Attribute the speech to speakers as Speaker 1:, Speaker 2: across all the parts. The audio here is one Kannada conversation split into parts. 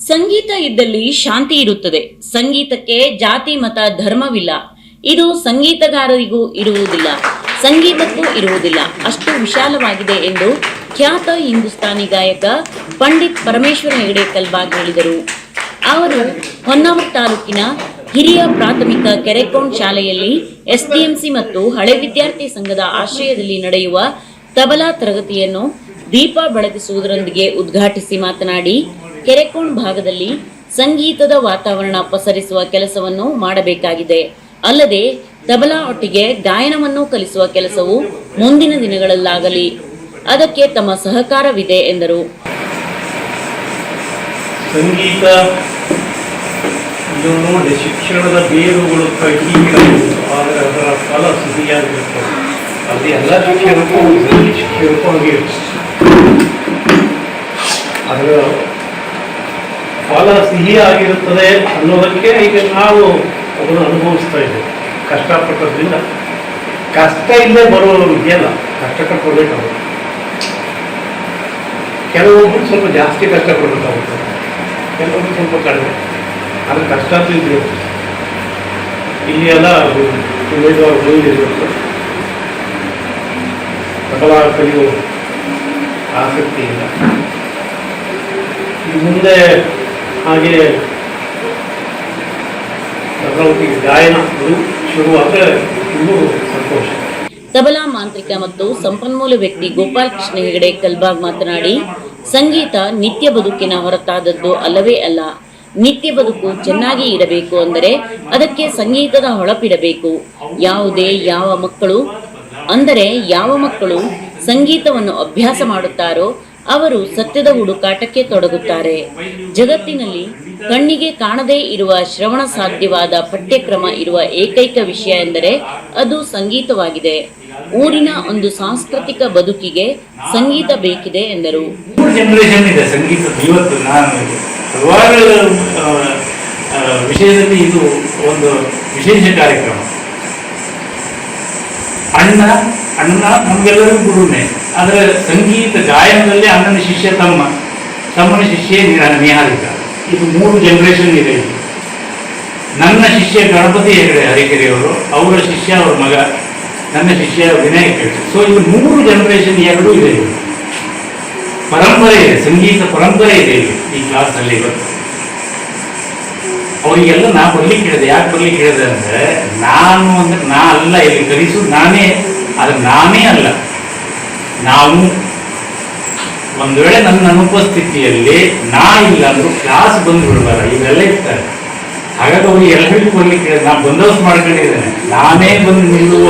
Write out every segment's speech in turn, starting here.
Speaker 1: ಸಂಗೀತ ಇದ್ದಲ್ಲಿ ಶಾಂತಿ ಇರುತ್ತದೆ. ಸಂಗೀತಕ್ಕೆ ಜಾತಿ, ಮತ, ಧರ್ಮವಿಲ್ಲ. ಇದು ಸಂಗೀತಗಾರರಿಗೂ ಇರುವುದಿಲ್ಲ. ಸಂಗೀತಕ್ಕೂ ಇರುವುದಿಲ್ಲ. ಅಷ್ಟು ವಿಶಾಲವಾಗಿದೆ ಎಂದು ಖ್ಯಾತ ಹಿಂದೂಸ್ತಾನಿ ಗಾಯಕ ಪಂಡಿತ್ ಪರಮೇಶ್ವರ ಹೆಗಡೆ ಕಲ್ಬಾಗ್ ಹೇಳಿದರು. ಅವರು ಹೊನ್ನಾವರ ತಾಲೂಕಿನ ಹಿರಿಯ ಪ್ರಾಥಮಿಕ ಕೆರೆಕೋಂಡ್ ಶಾಲೆಯಲ್ಲಿ ಎಸ್ಡಿಎಂಸಿ ಮತ್ತು ಹಳೆ ವಿದ್ಯಾರ್ಥಿ ಸಂಘದ ಆಶ್ರಯದಲ್ಲಿ ನಡೆಯುವ ತಬಲಾ ತರಗತಿಯನ್ನು ದೀಪ ಬೆಳಗಿಸುವುದರೊಂದಿಗೆ ಉದ್ಘಾಟಿಸಿ ಮಾತನಾಡಿ ಕೆರೆಕೋಣ್ ಭಾಗದಲ್ಲಿ ಸಂಗೀತದ ವಾತಾವರಣ ಪಸರಿಸುವ ಕೆಲಸವನ್ನು ಮಾಡಬೇಕಾಗಿದೆ. ಅಲ್ಲದೆ ತಬಲಾ ಒಟ್ಟಿಗೆ ಗಾಯನವನ್ನು ಕಲಿಸುವ ಕೆಲಸವು ಮುಂದಿನ ದಿನಗಳಲ್ಲಾಗಲಿ. ಅದಕ್ಕೆ ತಮ್ಮ ಸಹಕಾರವಿದೆ ಎಂದರು.
Speaker 2: ಸಂಗೀತ ನೋಡಿ ಶಿಕ್ಷಣದ ಬೇರುಗಳು ಆದರೆ ಅದರ ಫಲ ಸಿಹಿಯಾಗಿರುತ್ತೆ ಅದು ಎಲ್ಲ ಶಿಕ್ಷಣಕ್ಕೂ ಶಿಕ್ಷಣಕ್ಕೂ ಹಾಗೆ ಅದರ ಸಿಹಿ ಆಗಿರುತ್ತದೆ ಅನ್ನೋದಕ್ಕೆ ಈಗ ನಾವು ಅದನ್ನು ಅನುಭವಿಸ್ತಾ ಇದ್ದೇವೆ. ಕಷ್ಟಪಟ್ಟದ್ರಿಂದ. ಕಷ್ಟ ಇಲ್ಲದೆ ಬರೋರು ಇದೆಯಲ್ಲ ಕಷ್ಟಪಡಬೇಕಾಗುತ್ತೆ ಕೆಲವೊಬ್ಬರು ಸ್ವಲ್ಪ ಜಾಸ್ತಿ ಕಷ್ಟಪಡಬೇಕಾಗುತ್ತೆ. ಕೆಲವೊಬ್ಬರು ಸ್ವಲ್ಪ ಕಡಿಮೆ. ಅದು ಕಷ್ಟ ಅಂತೂ ಇಲ್ಲಿ ಎಲ್ಲ ಉಮೇದುವಾರ ಬಂದಿರಬೇಕು ತಬಲಾ ಕಲಿಯೋ ಆಸಕ್ತಿ ಇಲ್ಲ. ಮುಂದೆ ಹಾಗೆ ಗಾಯನ ಅದು ಇನ್ನೂ ಸಂತೋಷ.
Speaker 1: ತಬಲಾ ಮಾಂತ್ರಿಕ ಮತ್ತು ಸಂಪನ್ಮೂಲ ವ್ಯಕ್ತಿ ಗೋಪಾಲ್ ಕೃಷ್ಣ ಹೆಗಡೆ ಕಲ್ಬಾಗ್ ಮಾತನಾಡಿ, ಸಂಗೀತ ನಿತ್ಯ ಬದುಕಿನ ಹೊರತಾದದ್ದು ಅಲ್ಲವೇ ಅಲ್ಲ. ನಿತ್ಯ ಬದುಕು ಚೆನ್ನಾಗಿ ಇರಬೇಕು ಅಂದರೆ ಅದಕ್ಕೆ ಸಂಗೀತದ ಹೊಳಪಿಡಬೇಕು. ಯಾವುದೇ ಯಾವ ಮಕ್ಕಳು ಅಂದರೆ ಯಾವ ಮಕ್ಕಳು ಸಂಗೀತವನ್ನು ಅಭ್ಯಾಸ ಮಾಡುತ್ತಾರೋ ಅವರು ಸತ್ಯದ ಹುಡುಕಾಟಕ್ಕೆ ತೊಡಗುತ್ತಾರೆ. ಜಗತ್ತಿನಲ್ಲಿ ಕಣ್ಣಿಗೆ ಕಾಣದೇ ಇರುವ ಶ್ರವಣ ಸಾಧ್ಯವಾದ ಪಠ್ಯಕ್ರಮ ಇರುವ ಏಕೈಕ ವಿಷಯ ಎಂದರೆ ಅದು ಸಂಗೀತವಾಗಿದೆ. ಊರಿನ ಒಂದು ಸಾಂಸ್ಕೃತಿಕ ಬದುಕಿಗೆ ಸಂಗೀತ ಬೇಕಿದೆ ಎಂದರು.
Speaker 3: ವಿಷಯದಲ್ಲಿ ಇದು ಒಂದು ವಿಶೇಷ ಕಾರ್ಯಕ್ರಮ. ಅಣ್ಣ ಅಣ್ಣ, ನಮಗೆಲ್ಲರಿಗೂ ಗುರುನೇ. ಆದರೆ ಸಂಗೀತ ಗಾಯನದಲ್ಲಿ ಅಣ್ಣನ ಶಿಷ್ಯ ತಮ್ಮ, ತಮ್ಮನ ಶಿಷ್ಯ ನಿಹ- ನಿಹಾರಿಕ ಇದು ಮೂರು ಜನರೇಷನ್ ಇದೆ ನನ್ನ ಶಿಷ್ಯ ಗಣಪತಿ ಹೆಗಡೆ ಹರಿಕೆರೆಯವರು, ಅವರ ಶಿಷ್ಯ ಅವರ ಮಗ, ನನ್ನ ಶಿಷ್ಯ ವಿನಾಯಕ್ ಹೆಗಡೆ. ಸೊ ಇದು ಮೂರು ಜನರೇಷನ್ ಎರಡೂ ಇದೆ. ಪರಂಪರೆ ಇದೆ, ಸಂಗೀತ ಪರಂಪರೆ ಇದೆ ಈ ಕ್ಲಾಸಲ್ಲಿ ಇವತ್ತು. ಅವರಿಗೆಲ್ಲ ನಾ ಬರ್ಲಿಕ್ಕೆ ಹೇಳಿದೆ ಯಾಕೆ ಬರ್ಲಿಕ್ಕೆ ಹೇಳಿದೆ ಅಂದ್ರೆ, ನಾನು ಅಂದ್ರೆ ನಾ ಅಲ್ಲ ಇಲ್ಲಿ ಕಲಿಸು, ನಾನೇ, ಆದರೆ ನಾನೇ ಅಲ್ಲ. ನಾವು ಒಂದು ವೇಳೆ ನನ್ನ ಅನುಪಸ್ಥಿತಿಯಲ್ಲಿ ನಾ ಇಲ್ಲ ಅಂದ್ರು ಕ್ಲಾಸ್ ಬಂದು ಬಿಡ್ಬಾರ ಇವೆಲ್ಲ ಇರ್ತಾರೆ. ಹಾಗಾಗಿ ಅವ್ರು ಎಲ್ಲರಿಗೂ ನಾನು ನಾ ಬಂದೋಬಸ್ತ್ ಮಾಡ್ಕೊಂಡಿದ್ದೇನೆ. ನಾನೇ ಬಂದು ನಿಲ್ಲುವ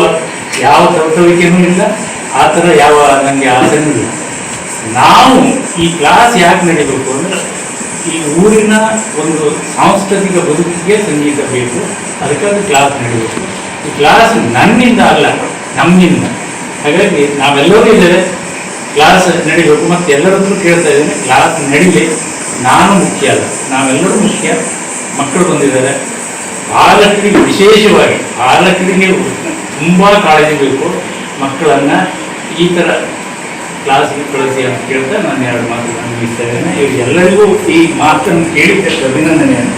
Speaker 3: ಯಾವ ತರ್ತವಿಕೆನೂ ಇಲ್ಲ, ಆ ಥರ ಯಾವ ನನಗೆ ಆಸೆನೂ ಇಲ್ಲ. ನಾವು ಈ ಕ್ಲಾಸ್ ಯಾಕೆ ನಡೀಬೇಕು ಅಂದರೆ, ಈ ಊರಿನ ಒಂದು ಸಾಂಸ್ಕೃತಿಕ ಬದುಕಿಗೆ ಸಂಗೀತ ಬೇಕು, ಅದಕ್ಕಾಗಿ ಕ್ಲಾಸ್ ನಡೀಬೇಕು. ಈ ಕ್ಲಾಸ್ ನನ್ನಿಂದ ಅಲ್ಲ, ನಮ್ಮಿಂದ. ಹಾಗಾಗಿ ನಾವೆಲ್ಲರೂ ಇದ್ದೇವೆ. ಕ್ಲಾಸ್ ನಡಿಬೇಕು. ಮತ್ತು ಎಲ್ಲರದ್ದು ಕೇಳ್ತಾ ಇದ್ದೇನೆ. ಕ್ಲಾಸ್ ನಡೀಲಿ. ನಾನು ಮುಖ್ಯ ಅಲ್ಲ. ನಾವೆಲ್ಲರೂ ಮುಖ್ಯ. ಮಕ್ಕಳು ಬಂದಿದ್ದಾರೆ. ಪಾಲಕರಿಗೆ ವಿಶೇಷವಾಗಿ ಪಾಲಕರಿಗೆ ತುಂಬ ಕಾಳಜಿ ಬೇಕು. ಮಕ್ಕಳನ್ನು ಈ ಥರ ಕ್ಲಾಸ್ಗೆ ಕಳಿಸಿ ಅಂತ ಕೇಳ್ತಾ ನಾನು ಎರಡು ಮಾತು ಮುಗಿಸ್ತಾ ಇದ್ದೇನೆ. ಇವ್ರು ಎಲ್ಲರಿಗೂ ಈ ಮಾತನ್ನು ಕೇಳಿದ್ದಕ್ಕೆ ಅಭಿನಂದನೆಯನ್ನು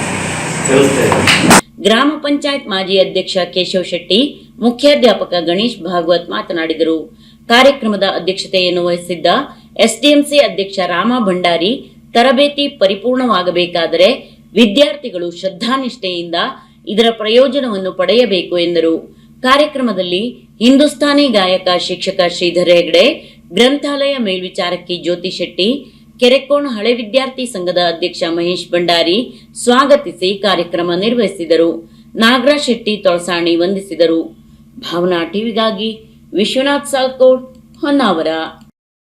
Speaker 3: ಸಲ್ಲಿಸ್ತಾ ಇದ್ದೇನೆ.
Speaker 1: ಗ್ರಾಮ ಪಂಚಾಯತ್ ಮಾಜಿ ಅಧ್ಯಕ್ಷ ಕೇಶವ್ ಶೆಟ್ಟಿ ಮುಖ್ಯಾಧ್ಯಾಪಕ ಗಣೇಶ್ ಭಾಗವತ್ ಮಾತನಾಡಿದರು. ಕಾರ್ಯಕ್ರಮದ ಅಧ್ಯಕ್ಷತೆಯನ್ನು ವಹಿಸಿದ್ದ ಎಸ್ಡಿಎಂಸಿ ಅಧ್ಯಕ್ಷ ರಾಮ ಭಂಡಾರಿ, ತರಬೇತಿ ಪರಿಪೂರ್ಣವಾಗಬೇಕಾದರೆ ವಿದ್ಯಾರ್ಥಿಗಳು ಶ್ರದ್ಧಾನಿಷ್ಠೆಯಿಂದ ಇದರ ಪ್ರಯೋಜನವನ್ನು ಪಡೆಯಬೇಕು ಎಂದರು. ಕಾರ್ಯಕ್ರಮದಲ್ಲಿ ಹಿಂದೂಸ್ತಾನಿ ಗಾಯಕ ಶಿಕ್ಷಕ ಶ್ರೀಧರ್ ಹೆಗಡೆ, ಗ್ರಂಥಾಲಯ ಮೇಲ್ವಿಚಾರಕಿ ಜ್ಯೋತಿ ಶೆಟ್ಟಿ, ಕೆರೆಕೋಣ ಹಳೆ ವಿದ್ಯಾರ್ಥಿ ಸಂಘದ ಅಧ್ಯಕ್ಷ ಮಹೇಶ್ ಭಂಡಾರಿ ಸ್ವಾಗತಿಸಿ ಕಾರ್ಯಕ್ರಮ ನಿರ್ವಹಿಸಿದರು. ನಾಗರಾಜ್ ಶೆಟ್ಟಿ ತೊಳಸಾಣಿ ವಂದಿಸಿದರು. भावना टीव्हीಗಾಗಿ विश्वनाथ साळकोट हनावरा.